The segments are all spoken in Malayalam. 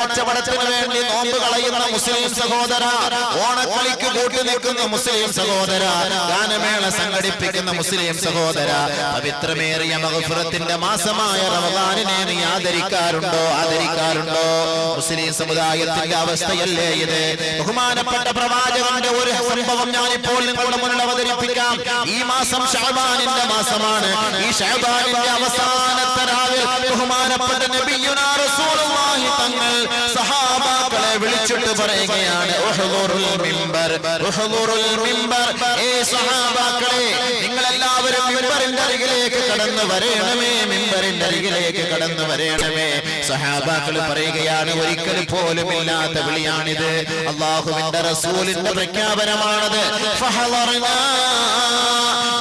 കച്ചവടത്തിന് വേണ്ടി നോമ്പ് കളയുന്ന മുസ്ലിം സഹോദര ഓണക്കളിക്ക് കൂട്ടി നിൽക്കുന്ന മുസ്ലിം സഹോദര ഗാനമേള സംഘടിപ്പിക്കുന്ന മുസ്ലിം സഹോദര പവിത്രമേറിയ മഹഫുറത്തിന്റെ മാസമായ റമദാനിനെ നീ ആദരിക്കാറുണ്ടോ? ആദരിക്കാറുണ്ടോ? മുസ്ലിം സമുദായത്തിന്റെ അവസ്ഥയല്ലേ ഇത്? ബഹുമാനപ്പെട്ട പ്രവാചകന്റെ ഒരു സംഭവം ഞാനിപ്പോൾ നിങ്ങളുടെ മുന്നിൽ അവതരിപ്പിക്കാം. ഈ മാസം ഷഹബാനിന്റെ മാസമാണ്. ഈ ഷഹബാനിന്റെ അവസാനത്തെ രാവിൽ ബഹുമാനപ്പെട്ട നബിയുനാ റസൂലുള്ളാഹി തങ്ങൾ സഹാബാക്കളെ വിളിച്ചിട്ട് പറയുകയാണ് നിങ്ങളെല്ലാവരും സഹാബാക്കളെ നിങ്ങൾ എല്ലാവരും മിമ്പറിന്റെ അരികിലേക്ക് കടന്നു വരേണമേ മിമ്പറിന്റെ അരികിലേക്ക് കടന്നു വരേണമേ. സഹാബാക്കൾ പറയുകയാണ് ഒരിക്കൽ പോലും ഇല്ലാത്ത വിളിയാണിത്. അള്ളാഹുവിന്റെ റസൂലിന്റെ പ്രഖ്യാപനമാണത്.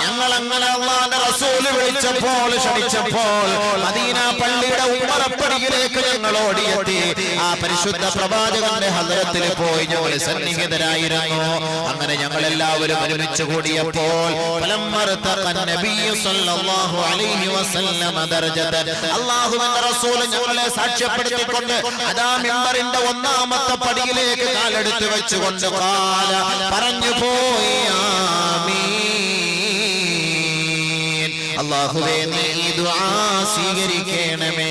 ഞങ്ങൾ അങ്ങനെ അള്ളാന്റെ റസൂൽ വിളിച്ചപ്പോൾ ക്ഷണിച്ചപ്പോൾ മദീന പള്ളിയുടെ ഉമ്മറപ്പടിയിലേക്ക് ഞങ്ങൾ ഓടിയെത്തി. ആ പരിശുദ്ധ പ്രവാചകന്റെ ഹദ്രത്തിൽ പോയി ഞങ്ങൾ സന്നിഹിതരായിരുന്നു. അങ്ങനെ ഞങ്ങൾ എല്ലാവരും ഒരുമിച്ച് കൂടിയപ്പോൾ ഞങ്ങളെ സാക്ഷ്യപ്പെടുത്തിക്കൊണ്ട് ഒന്നാമത്തെ പടിയിലേക്ക് കാലെടുത്ത് വെച്ചുകൊണ്ട് പറഞ്ഞു പോയി. അള്ളാഹുവേ നീ ഈ ദുആ സ്വീകരിക്കണമേ.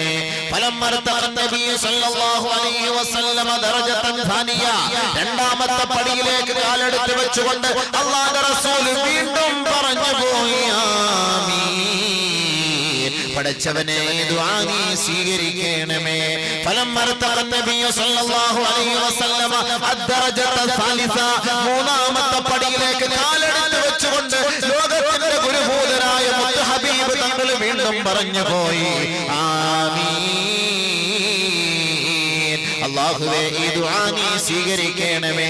രണ്ടാമത്തെ പടിയിലേക്ക് കാലെടുത്ത് വെച്ചുകൊണ്ട് അള്ളാഹ് റസൂൽ വീണ്ടും പറഞ്ഞു പോയി പടച്ചവനെ നീ സ്വീകരിക്കണമേ. ഫലം മൂന്നാമത്തെ പടിയിലേക്ക് കാലെടുത്ത് പറഞ്ഞു പോയി. അള്ളാഹുവേ ഈ ദുആ നീ സ്വീകരിക്കണമേ.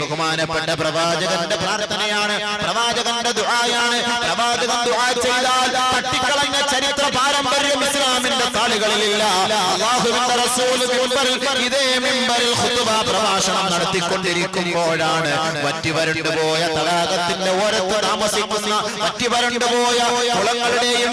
ബഹുമാനപ്പെട്ട പ്രവാചകന്റെ പ്രാർത്ഥനയാണ്. പ്രവാചകന്റെ ദുആയാണ്. പ്രവാചകൻ ദുആ ചെയ്താൽ തട്ടിക്കളഞ്ഞ ചരിത്ര പാരമ്പര്യം ഇസ്ലാമിന്റെ താളുകളിലില്ല അള്ളാഹുവിന്റെ റസൂൽ മിമ്പറിൽ ഇതേ മിമ്പറിൽ ഖുതുബ പ്രഭാഷണം നടത്തിക്കൊണ്ടിരിക്കുമ്പോഴാണ് വറ്റി വരണ്ടുപോയ തടാകത്തിന്റെ ഓരത്ത് താമസിക്കുന്ന വറ്റി വരണ്ടുപോയ കുളങ്ങളുടെയും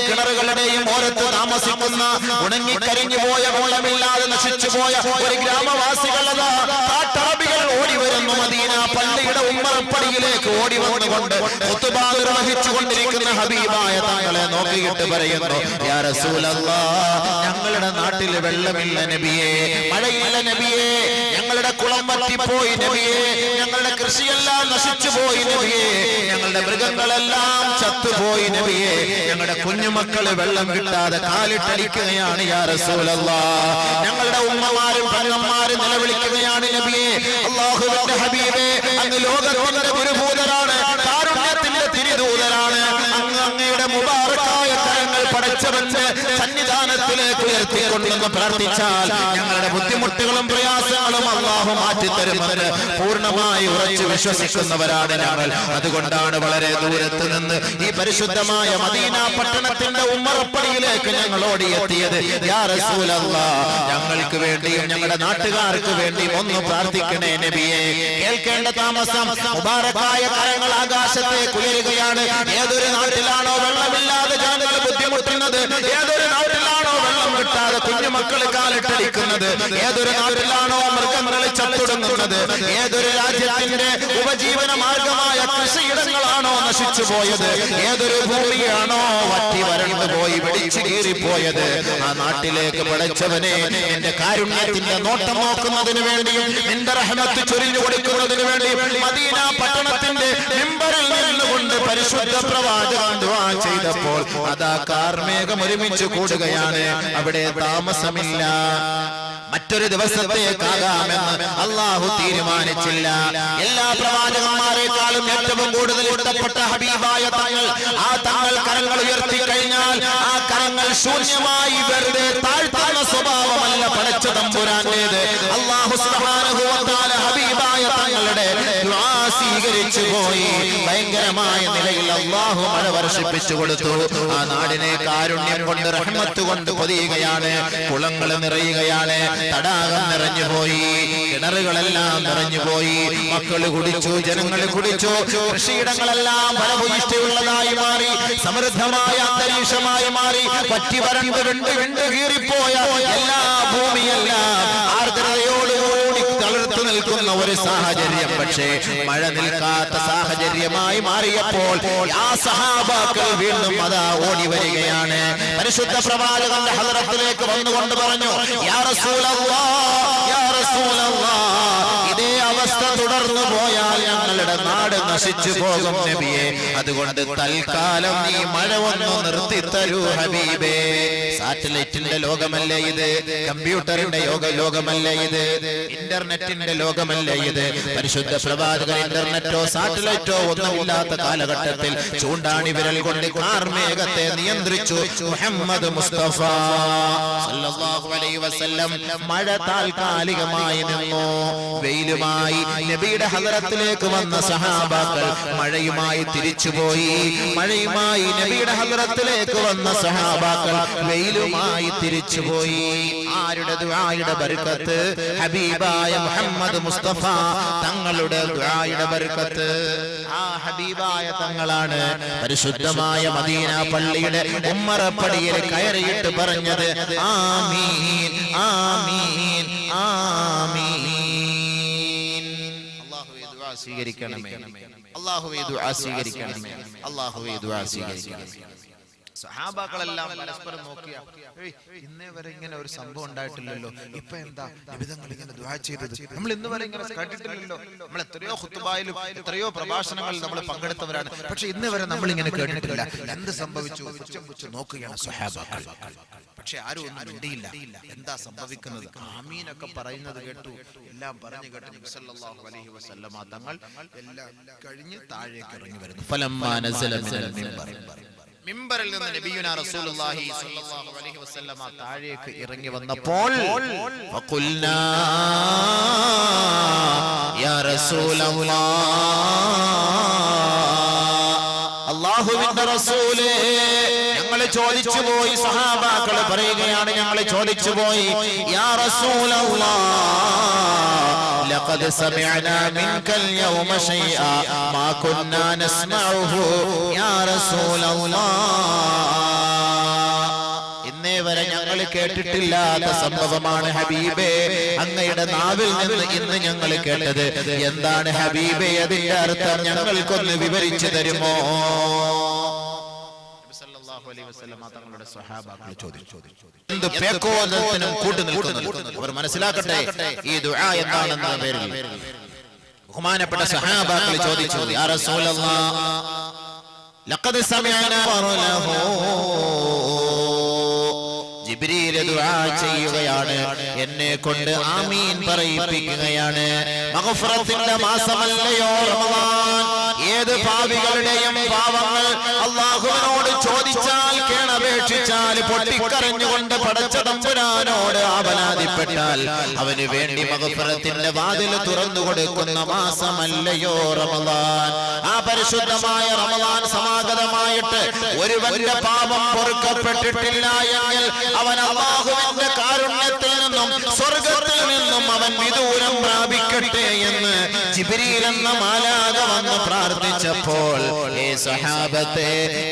കിണറുകളുടെയും ഓരത്ത് താമസിക്കുന്ന ഉണങ്ങിക്കരിഞ്ഞു പോയ കോളമില്ലാതെ നശിച്ചു പോയ ഒരു ഗ്രാമവാസികളതാ കാട്ടറബികൾ ഓടി വരുന്നു മദീന പള്ളിയുടെ ഉമ്മറപ്പടിയിലേക്ക് ഓടി വന്നുകൊണ്ട് ഖുതുബ നിർവഹിച്ചു കൊണ്ടിരിക്കുന്ന ഹബീബായ താങ്കളെ നോക്കിയിട്ട് പറയുന്നു ഞങ്ങളുടെ നാട്ടിൽ വെള്ളമില്ല നബിയെ മഴയില്ല നബിയേ ഞങ്ങളുടെ കുളം വറ്റിപ്പോയി നബിയേ. ഞങ്ങളുടെ കൃഷിയെല്ലാം നശിച്ചു പോയി നബിയേ. ഞങ്ങളുടെ മൃഗങ്ങളെല്ലാം ചത്തുപോയി നബിയേ. ഞങ്ങളുടെ കുഞ്ഞുമക്കൾ വെള്ളം കിട്ടാതെ കാലിട്ടടിക്കുകയാണ് ഞങ്ങളുടെ ഉമ്മമാരും പെങ്ങന്മാരും നിലവിളിക്കുകയാണ് നബിയെ. ഹബീബേ അങ്ങ് ലോകത്തിന്റെ ഗുരുഭൂതരാണ് കാരുണ്യത്തിന്റെ തിരിദൂതരാണ്. അങ്ങ് അങ്ങയുടെ മുബാറക്കായ കരങ്ങൾ പടച്ചവന്റെ ഉയർത്തിക്കൊണ്ടെന്ന് പ്രാർത്ഥിച്ചാൽ ഞങ്ങളുടെ ബുദ്ധിമുട്ടുകളും പ്രയാസങ്ങളും അള്ളാഹു മാറ്റിത്തരുമെന്ന് പൂർണമായി ഉറച്ചു വിശ്വസിക്കുന്നവരാണ് ഞങ്ങൾ. അതുകൊണ്ടാണ് വളരെ ദൂരത്ത് നിന്ന് ഈ പരിശുദ്ധമായ മദീന പട്ടണത്തിന്റെ ഉമ്മറപ്പടിയിലേക്ക് ഞങ്ങൾ ഓടിയെത്തിയത്. ഞങ്ങൾക്ക് വേണ്ടിയും ഞങ്ങളുടെ നാട്ടുകാർക്ക് വേണ്ടിയും ഒന്ന് പ്രാർത്ഥിക്കണേ നബിയെ. കേൾക്കേണ്ട താമസം മുബാറക്കായ കാര്യങ്ങൾ ആകാശത്തെ കുയരുകയാണ് ഏതൊരു നാട്ടിലാണോ വെള്ളമില്ലാതെ ജനങ്ങൾ ബുദ്ധിമുട്ടുന്നത്? ഏതൊരു നാട്ടിലാണോ കുഞ്ഞുമക്കൾ കാലിട്ടടിക്കുന്നത്. ഏതൊരു നാട്ടിലാണോ മൃഗങ്ങൾ ചത്തൊടുങ്ങുന്നത്? ഏതൊരു രാജ്യത്തിന്റെ ഉപജീവന മാർഗമായ കൃഷിയിടങ്ങളാണോ നശിച്ചു പോയത് ഏതൊരു ഭൂമിയാണോ വറ്റി വരണ്ടു പോയി പിടിച്ചു കീറിപ്പോയത്? ആ നാട്ടിലേക്ക് പടച്ചവനെ എന്റെ കാരുണ്യത്തിന്റെ നോട്ടം നോക്കുന്നതിന് വേണ്ടിയും എന്റെ റഹ്മത്ത് ചൊരിഞ്ഞു കൊടുക്കുന്നതിന് വേണ്ടിയും മദീന പട്ടണത്തിന്റെ മിമ്പറിൽ നിന്നുകൊണ്ട് പരിശുദ്ധ പ്രവാചകൻ ദുആ ചെയ്തപ്പോൾ അതാ കാർമേഘം ഒരുമിച്ച് കൂടുകയാണ്. അവിടെ താമസമില്ല. മറ്റൊരു ദിവസത്തേക്കാകാമെന്ന് അള്ളാഹു തീരുമാനിച്ചില്ല. എല്ലാ പ്രവാചകന്മാരെക്കാളും ഏറ്റവും കൂടുതൽ ഇഷ്ടപ്പെട്ട ഹബീബായ തങ്ങൾ. ആ തങ്ങൾ കരങ്ങൾ ഉയർത്തി കഴിഞ്ഞാൽ ആ കരങ്ങൾ ശൂന്യമായി വെറുതെ താഴ്ത്തുന്ന സ്വഭാവമല്ല പടച്ച തമ്പുരാന്റേത്. അള്ളാഹു ഹബീബായ തങ്ങളുടെ സ്വീകരിച്ചു പോയി. ഭയങ്കരമായ നിലയിൽ അള്ളാഹു മഴ വർഷിപ്പിച്ചു കൊടുത്തു. ആ നാടിനെ കാരുണ്യം കൊണ്ട് റഹ്മത്ത് കൊണ്ട് പൊതിയുകയാണ്. കുളങ്ങൾ നിറയുകയാണ്. തടാകം നിറഞ്ഞുപോയി കിണറുകളെല്ലാം നിറഞ്ഞുപോയി മക്കൾ കുടിച്ചു ജനങ്ങൾ കുടിച്ചു. കൃഷിയിടങ്ങളെല്ലാം ഫലഭൂയിഷ്ഠയുള്ളതായി മാറി. സമൃദ്ധമായ അന്തരീക്ഷമായി മാറി. പറ്റി വരണ്ട് കീറിപ്പോയ എല്ലാ ഭൂമിയെല്ലാം നിൽക്കുന്ന ഒരു സാഹചര്യം. പക്ഷേ മഴ നിൽക്കാത്ത സാഹചര്യമായി മാറിയപ്പോൾ ആ സഹാബാക്കൾ വീണ്ടും അതാ ഓടി വരികയാണ്. പരിശുദ്ധ പ്രവാചകന്റെ ഹദറത്തിലേക്ക് വന്നുകൊണ്ട് പറഞ്ഞു യാ റസൂലല്ലാ യാ റസൂലല്ലാ ഇതേ അവസ്ഥ തുടർന്നു പോയാൽ ഞങ്ങളുടെ നാട് നശിച്ചു പോകും നബിയെ. അതുകൊണ്ട് തൽക്കാലം ഈ മഴ ഒന്ന് നിർത്തി തരൂ ഹബീബേ. സാറ്റലൈറ്റിന്റെ ലോകമല്ലേ ഇത്? കമ്പ്യൂട്ടറിന്റെ യോഗ ലോകമല്ലേ ഇത്? ഇന്റർനെറ്റിന്റെ ലോകമല്ലേ ഇത്? പരിശുദ്ധ പ്രവാചകൻ ഇന്റർനെറ്റോ സാറ്റലൈറ്റോ ഒന്നുമില്ലാത്ത കാലഘട്ടത്തിൽ ചൂണ്ടാണി വിരൽ കൊണ്ട് കാർമേഘത്തെ നിയന്ത്രിച്ചു. മുഹമ്മദ് മുസ്തഫ വസല്ലം മഴ താൽക്കാലികമായി നിന്നു. വെയിലുമായി നബിയുടെ ഹദറത്തിലേക്ക് വന്ന സഹാബാക്കൾ മഴയുമായി തിരിച്ചുപോയി. മഴയുമായി നബിയുടെ ഹദറത്തിലേക്ക് വന്ന സഹാബാക്കൾ വെയിലുമായി തിരിച്ചുപോയി ആരുടെ ദുആയുടെ ബർക്കത്ത്? ഹബീബായ മുഹമ്മദ് മുസ്തഫ തങ്ങളുടെ ദുആയുടെ ബർക്കത്ത്. ആ ഹബീബായ തങ്ങളാണ് പരിശുദ്ധമായ മദീന പള്ളിയുടെ ഉമ്മറപ്പടിയിൽ കയറിയിട്ട് പറഞ്ഞത് ആമീൻ ആമീൻ ആമീൻ. അല്ലാഹുവേ ദുആ സ്വീകരിക്കണമേ. അല്ലാഹുവേ ദുആ സ്വീകരിക്കണമേ. അല്ലാഹുവേ ദുആ സ്വീകരിക്കണമേ. സഹാബാക്കളെല്ലാം പരസ്പരം നോക്കിയ "ഏയ്, ഇന്നേ വരെ ഇങ്ങനെ ഒരു സംഭവം ഉണ്ടായിട്ടില്ലല്ലോ ഇപ്പൊ എന്താ നിബിധങ്ങൾ ഇങ്ങനെ ദ്വാ ചെയ്തത് നമ്മൾ ഇന്ന് വരെ ഇങ്ങനെ കേട്ടിട്ടില്ലല്ലോ നമ്മൾ എത്രയോ ഹുത്തുബായിലും എത്രയോ പ്രഭാഷണങ്ങളിൽ നമ്മൾ പങ്കെടുത്തവരാണ് പക്ഷെ ഇന്ന് വരെ നമ്മൾ ഇങ്ങനെ കേട്ടിട്ടില്ല എന്ത് സംഭവിച്ചു നോക്കുകയാണ് സഹാബാക്കൾ പക്ഷെ ആരും ഒന്നും മിണ്ടിയില്ല എന്താ സംഭവിക്കുന്നത് ആമീനൊക്കെ പറയുന്നത് കേട്ടു എല്ലാം പറഞ്ഞു കേട്ടു നബി സല്ലല്ലാഹു അലൈഹി വസല്ലമ തങ്ങൾ എല്ലാം കഴിഞ്ഞ് താഴേക്ക് ഇറങ്ങി വരുന്നു ഫലം മിമ്പറിൽ നിന്ന് നബിയുന റസൂലുള്ളാഹി സ്വല്ലല്ലാഹു അലൈഹി വസല്ലമ താഴേക്ക് ഇറങ്ങി വന്നപ്പോൾ ഫഖുൽനാ യാ റസൂലല്ലാഹ് അല്ലാഹുവിന്റെ റസൂലേ ഞങ്ങൾ ചോദിച്ചു പോയി സഹാബാക്കൾ പറയുകയാണ് ഞങ്ങൾ ചോദിച്ചു പോയി യാ റസൂലല്ലാഹ് لقد سمعنا منك اليوم شيئا ما كنا نسمعه يا رسول الله ഇന്നേ വരെ ഞങ്ങൾ കേട്ടിട്ടില്ലാത്ത സംഭവമാണ് ഹബീബേ അങ്ങയുടെ നാവിൽ നിന്ന് ഇന്ന് ഞങ്ങൾ കേട്ടത് എന്താണ് ഹബീബേ അതിന്റെ അർത്ഥം ഞങ്ങൾക്കൊന്ന് വിവരിച്ചു തരുമോ തങ്ങളുടെ സ്വഹാബാക്കൾ ചോദിച്ചു. അവർ മനസ്സിലാക്കട്ടെ ഈ ദുആ എന്താണെന്ന പേരിൽ. ബഹുമാനപ്പെട്ട സഹാബാക്കൾ ചോദിച്ചു ജിബ്രീൽ ദുആ ചെയ്യുകയാണ് എന്നെ കൊണ്ട് ആമീൻ പറയിപ്പിക്കുകയാണ്. മാസമല്ലയോ ഏത് പാപികളുടെയും പാവങ്ങൾ അള്ളാഹുവിനോട് ചോദിച്ചാൽ കേണപേക്ഷിച്ചാൽ പൊട്ടിക്കരഞ്ഞുകൊണ്ട് പടച്ച തമ്പുരാനോട് ആപലാതിപ്പെട്ടാൽ അവന് വേണ്ടി മകഫറത്തിന്റെ വാതിൽ തുറന്നു കൊടുക്കുന്ന മാസമല്ലയോ റമദാൻ. ആ പരിശുദ്ധമായ റമദാൻ സമാഗതമായിട്ട് ഒരുവന്റെ പാപം പൊറുക്കപ്പെട്ടിട്ടില്ല എങ്കിൽ അവൻ അള്ളാഹുവിന്റെ കാരുണ്യത്തിൽ നിന്നും സ്വർഗത്തിൽ നിന്നും അവൻ വിദൂരം പ്രാപിക്കട്ടെ എന്ന് ജിബിരിയിൽ എന്ന മാലാക വന്ന് പ്രാർത്ഥിച്ചപ്പോൾ സഹാബത്തെ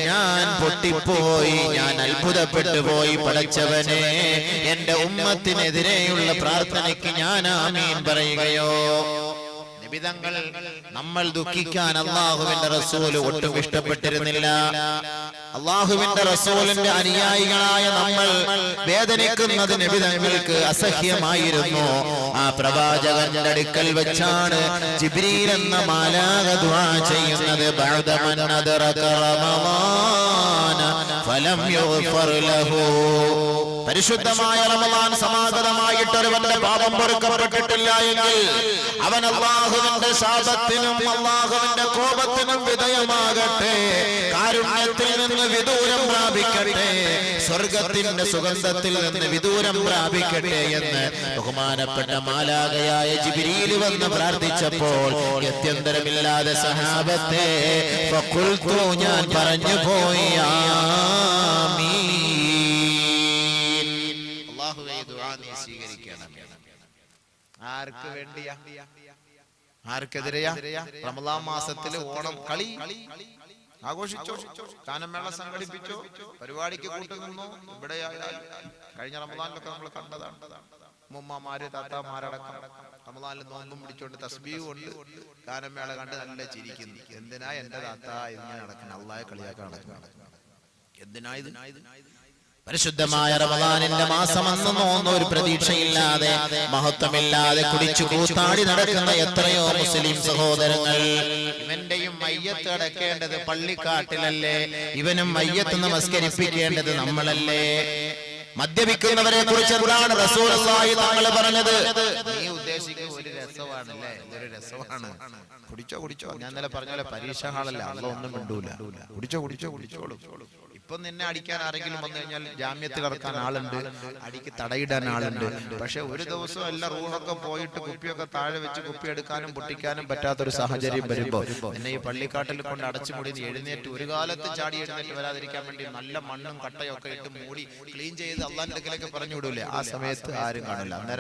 ഞാൻ പൊട്ടിപ്പോയി ഞാൻ അത്ഭുതപ്പെട്ടു പോയി പടച്ചവനെ. എന്റെ ഉമ്മത്തിനെതിരെയുള്ള പ്രാർത്ഥനയ്ക്ക് ഞാൻ ആമീൻ പറയുകയോ? നിബിതങ്ങൾ നമ്മൾ ദുഃഖിക്കാൻ അള്ളാഹുവിന്റെ റസൂൽ ഒട്ടും ഇഷ്ടപ്പെട്ടിരുന്നില്ല. അള്ളാഹുവിന്റെ റസൂലിന്റെ അനുയായികളായ നമ്മൾ വേദനിക്കുന്നത് നിബിതങ്ങൾക്ക് അസഹ്യമായിരുന്നു. ആ പ്രവാചകന്റെ അടുക്കൽ വെച്ചാണ് ജിബ്രീൽ എന്ന മാലാക ദുആ ചെയ്യുന്നത്. അദറക റമളാന യുഗ്ഫർ ലഹു പരിശുദ്ധമായ റമദാൻ സമാഗതമായിട്ട് ഒരുവന്റെ പാപം പൊറുക്കപ്പെട്ടിട്ടില്ല എങ്കിൽ അവൻ അള്ളാഹുവിന്റെ ശാപത്തിനും അള്ളാഹുവിന്റെ കോപത്തിനും വിധേയമാകട്ടെ. കാരുണ്യത്തിൽ നിന്ന് വിദൂരം പ്രാപിക്കട്ടെ. സ്വർഗത്തിന്റെ സുഗന്ധത്തിൽ നിന്ന് വിദൂരം പ്രാപിക്കട്ടെ എന്ന് ബഹുമാനപ്പെട്ട മാലാകയായ ജിബിരിയിൽ വന്ന് പ്രാർത്ഥിച്ചപ്പോൾ ഗത്യന്തരമില്ലാതെ സഹാബത്തെ ഫഖുൽതു ഞാൻ പറഞ്ഞു പോയി. ആർക്ക് വേണ്ടിയാ? ആർക്കെതിരെയാ? റമദാൻ മാസത്തിൽ ഓണം കളി ആഘോഷിച്ചോ? ഗാനമേള സംഘടിപ്പിച്ചോ? പരിപാടിക്ക് കൂട്ടുനിന്നോ? ഇവിടെ കഴിഞ്ഞ റമദാനിലൊക്കെ നമ്മൾ കണ്ടതാണ്. മുമ്മമാര് താത്താമാരടക്കം റമദാനിൽ നോമ്പും പിടിച്ചോണ്ട് തസ്ബീ കൊണ്ട് ഗാനമേള കണ്ട് നല്ല ചിരിക്കുന്നു. എന്തിനാ എന്റെ താത്ത ഇങ്ങനെ നടക്കണം അള്ളാഹെ കളിയാക്കാൻ നടക്കണം എന്തിനാ ഇത്? പരിശുദ്ധമായ റമദാനിന്റെ മാസം അന്ന് നോന്ന ഒരു പ്രതീക്ഷയില്ലാതെ മഹത്വമില്ലാതെ കുടിച്ചു കൂത്താടി നടക്കുന്ന എത്രയോ മുസ്ലിം സഹോദരങ്ങൾ. ഇവന്റെയും മയ്യത്ത് അടക്കേണ്ടത് പള്ളിക്കാട്ടിലല്ലേ? ഇവനും മയ്യത്ത് നമസ്കരിപ്പിക്കേണ്ടത് നമ്മളല്ലേ? മദ്യപിക്കുന്നവരെ കുറിച്ച് എന്താണ് റസൂലുള്ളാഹി തങ്ങൾ പറഞ്ഞത്? നീ ഉദ്ദേശിക്കുന്ന ഒരു രസമാണല്ലേ? ഇതൊരു രസമാണ്. കുടിച്ചോ കുടിച്ചോ ഞാൻ ഇന്നലെ പറഞ്ഞ പോലെ പരീക്ഷ ഹാളല്ല അള്ള ഒന്നും മിണ്ടൂല. കുടിച്ചോ കുടിച്ചോ കുടിച്ചോളൂ. ഇപ്പൊ നിന്നെ അടിക്കാൻ ആരെങ്കിലും വന്നു കഴിഞ്ഞാൽ ജാമ്യത്തിൽ ഇറക്കാൻ ആളുണ്ട് അടിക്ക് തടയിടാൻ ആളുണ്ട്. പക്ഷെ ഒരു ദിവസം എല്ലാ റൂമൊക്കെ പോയിട്ട് കുപ്പിയൊക്കെ താഴെ വെച്ച് കുപ്പി എടുക്കാനും പൊട്ടിക്കാനും പറ്റാത്തൊരു സാഹചര്യം വരുമ്പോ എന്നെ ഈ പള്ളിക്കാട്ടിൽ കൊണ്ട് അടച്ചു മുടി എഴുന്നേറ്റ് ഒരു കാലത്ത് ചാടി എഴുന്നേറ്റ് വരാതിരിക്കാൻ വേണ്ടി നല്ല മണ്ണും കട്ടയൊക്കെ ഇട്ട് മൂടി ക്ലീൻ ചെയ്ത് അള്ളാന്റെ അടുക്കലേക്ക് പറഞ്ഞു വിടൂലേ ആ സമയത്ത് ആരും കാണില്ല. അന്നേരം